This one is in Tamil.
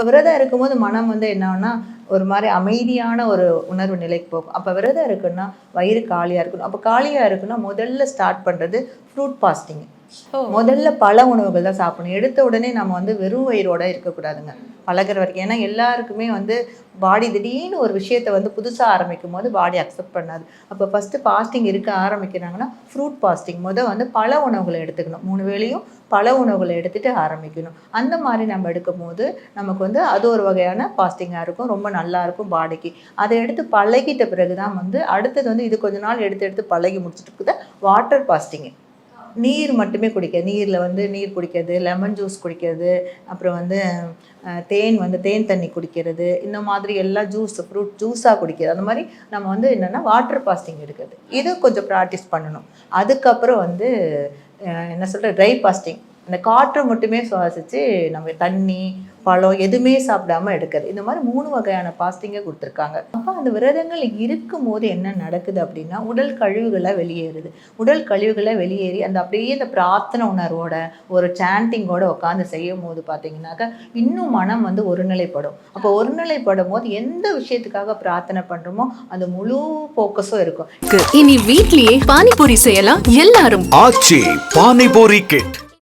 அப்போ விரதம் இருக்கும்போது மனம் வந்து என்னன்னா ஒரு மாதிரி அமைதியான ஒரு உணர்வு நிலைக்கு போகும். அப்போ விரதம் இருக்குன்னா வயிறு காலியாக இருக்கணும். அப்போ காலியாக இருக்குன்னா முதல்ல ஸ்டார்ட் பண்ணுறது ஃப்ரூட் பாஸ்டிங் முதல்ல பல உணவுகள் தான் சாப்பிடணும். எடுத்த உடனே நம்ம வந்து வெறும் வயிறோட இருக்கக்கூடாதுங்க. பழகுற வரைக்கும் ஏன்னா எல்லாருக்குமே வந்து பாடி திடீர்னு ஒரு விஷயத்தை வந்து புதுசாக ஆரம்பிக்கும் போது பாடி அக்செப்ட் பண்ணாது. அப்போ ஃபஸ்ட்டு பாஸ்டிங் இருக்க ஆரம்பிக்கிறாங்கன்னா ஃப்ரூட் பாஸ்டிங் முத வந்து பல உணவுகளை எடுத்துக்கணும். மூணு வேளையும் பல உணவுகளை எடுத்துட்டு ஆரம்பிக்கணும். அந்த மாதிரி நம்ம எடுக்கும் போது நமக்கு வந்து அது ஒரு வகையான பாஸ்டிங்காக இருக்கும். ரொம்ப நல்லா இருக்கும் பாடிக்கு. அதை எடுத்து பழகிட்ட பிறகு தான் வந்து அடுத்தது வந்து இது கொஞ்ச நாள் எடுத்து எடுத்து பழகி முடிச்சுட்டு இருக்குது. வாட்டர் பாஸ்டிங்கு நீர் மட்டுமே குடிக்க நீரில் வந்து நீர் குடிக்கிறது லெமன் ஜூஸ் குடிக்கிறது அப்புறம் வந்து தேன் வந்து தேன் தண்ணி குடிக்கிறது இந்த மாதிரி எல்லா ஜூஸ் ஃப்ரூட் ஜூஸாக குடிக்கிறது. அந்த மாதிரி நம்ம வந்து என்னென்னா வாட்டர் பாஸ்டிங் எடுக்கிறது. இது கொஞ்சம் ப்ராக்டிஸ் பண்ணணும். அதுக்கப்புறம் வந்து என்ன சொல்கிற ட்ரை பாஸ்டிங் அந்த காற்றை மட்டுமே சுவாசித்து நம்ம தண்ணி பழம் எதுவுமே சாப்பிடாம எடுக்கிறது. இந்த மாதிரி மூணு வகையான பாஸ்டிங்கை கொடுத்துருக்காங்க. அப்போ அந்த விரதங்கள் இருக்கும் போது என்ன நடக்குது அப்படின்னா உடல் கழிவுகளை வெளியேறுது. உடல் கழிவுகளை வெளியேறி அந்த அப்படியே அந்த பிரார்த்தனை உணர்வோட ஒரு சாண்டிங்கோட உட்காந்து செய்யும் போது பார்த்தீங்கன்னாக்கா இன்னும் மனம் வந்து ஒருநிலைப்படும். அப்போ ஒருநிலைப்படும் போது எந்த விஷயத்துக்காக பிரார்த்தனை பண்ணுறோமோ அந்த முழு ஃபோக்கஸும் இருக்கும். இனி வீட்லயே பானிபூரி செய்யலாம் எல்லாரும். ஆச்சி பானிபூரி கிட்